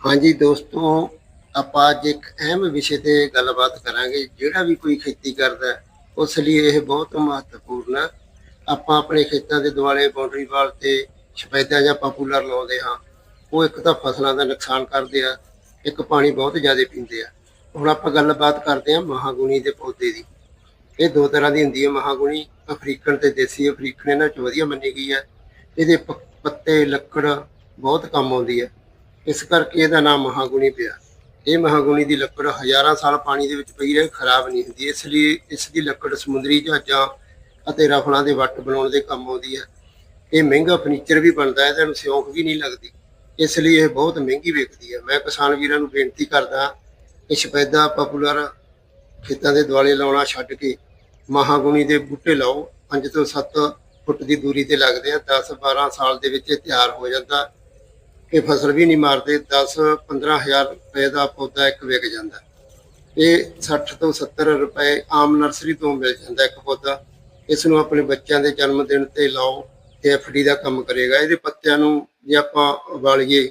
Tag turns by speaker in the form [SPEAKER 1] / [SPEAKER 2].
[SPEAKER 1] ਹਾਂਜੀ ਦੋਸਤੋ, ਆਪਾਂ ਅੱਜ ਇੱਕ ਅਹਿਮ ਵਿਸ਼ੇ ਤੇ ਗੱਲਬਾਤ ਕਰਾਂਗੇ, ਜਿਹੜਾ ਵੀ ਕੋਈ ਖੇਤੀ ਕਰਦਾ ਉਸ ਲਈ ਇਹ ਬਹੁਤ ਮਹੱਤਵਪੂਰਨ ਹੈ। ਆਪਾਂ ਆਪਣੇ ਖੇਤਾਂ ਦੇ ਦੁਆਲੇ ਬਾਉਂਡਰੀ ਵਾਲ ਤੇ ਸਫੈਦਾ ਜਾਂ ਪਾਪੂਲਰ ਲਾਉਂਦੇ ਹਾਂ, ਉਹ ਇੱਕ ਤਾਂ ਫਸਲਾਂ ਦਾ ਨੁਕਸਾਨ ਕਰਦੇ ਆ, ਇੱਕ ਪਾਣੀ ਬਹੁਤ ਜ਼ਿਆਦਾ ਪੀਂਦੇ ਆ। ਹੁਣ ਆਪਾਂ ਗੱਲਬਾਤ ਕਰਦੇ ਹਾਂ ਮਹਾਗੁਣੀ ਦੇ ਪੌਦੇ ਦੀ। ਇਹ ਦੋ ਤਰ੍ਹਾਂ ਦੀ ਹੁੰਦੀ ਹੈ, ਮਹਾਗੁਣੀ ਅਫਰੀਕਨ ਤੇ ਦੇਸੀ, ਅਫਰੀਕਨ ਇਹਨਾਂ ਚ ਵਧੀਆ ਮੰਨੀ ਗਈ ਹੈ। ਇਹਦੇ ਪੱਤੇ, ਲੱਕੜ ਬਹੁਤ ਕੰਮ ਆਉਂਦੀ ਹੈ। ਇਸ ਕਰਕੇ ਇਹਦਾ ਨਾਮ ਮਹਾਗੁਣੀ ਪਿਆ। ਇਹ ਮਹਾਗੁਣੀ ਦੀ ਲੱਕੜ ਹਜ਼ਾਰਾਂ ਸਾਲ ਪਾਣੀ ਦੇ ਵਿੱਚ ਪਈ ਰਹੇ, ਖਰਾਬ ਨਹੀਂ ਹੁੰਦੀ। ਇਸ ਲਈ ਇਸ ਦੀ ਲੱਕੜ ਸਮੁੰਦਰੀ ਜਹਾਜ਼ਾਂ ਅਤੇ ਰਫਲਾਂ ਦੇ ਵੱਟ ਬਣਾਉਣ ਦੇ ਕੰਮ ਆਉਂਦੀ ਹੈ। ਇਹ ਮਹਿੰਗਾ ਫਰਨੀਚਰ ਵੀ ਬਣਦਾ ਹੈ ਤੇ ਇਹਨੂੰ ਸਿਉਂਕ ਵੀ ਨਹੀਂ ਲੱਗਦੀ। ਇਸ ਲਈ ਇਹ ਬਹੁਤ ਮਹਿੰਗੀ ਵਿਕਦੀ ਹੈ। ਮੈਂ ਕਿਸਾਨ ਵੀਰਾਂ ਨੂੰ ਬੇਨਤੀ ਕਰਦਾ ਕਿ ਸਫੈਦਾ ਪਪੂਲਰ ਖੇਤਾਂ ਦੇ ਦੁਆਲੇ ਲਾਉਣਾ ਛੱਡ ਕੇ ਮਹਾਗੁਣੀ ਦੇ ਬੂਟੇ ਲਾਓ। 5 ਤੋਂ 7 ਫੁੱਟ ਦੀ ਦੂਰੀ ਤੇ ਲੱਗਦੇ ਆ। 10 12 ਸਾਲ ਦੇ ਵਿੱਚ ਇਹ ਤਿਆਰ ਹੋ ਜਾਂਦਾ। ਇਹ ਫਸਲ ਵੀ ਨਹੀਂ ਮਾਰਦੇ 10 15000 ਰੁਪਏ ਦਾ ਪੌਦਾ ਇੱਕ ਵਿਕ ਜਾਂਦਾ। ਇਹ 60 ਤੋਂ 70 ਰੁਪਏ ਆਮ ਨਰਸਰੀ ਤੋਂ ਮਿਲ ਜਾਂਦਾ ਇੱਕ ਪੌਦਾ। ਇਸ ਨੂੰ ਆਪਣੇ ਬੱਚਿਆਂ ਦੇ ਜਨਮ ਦਿਨ ਤੇ ਲਾਓ ਤੇ ਐਫਡੀ ਦਾ ਕੰਮ ਕਰੇਗਾ। ਇਹਦੇ ਪੱਤਿਆਂ ਨੂੰ ਜੇ ਆਪਾਂ ਉਬਾਲੀਏ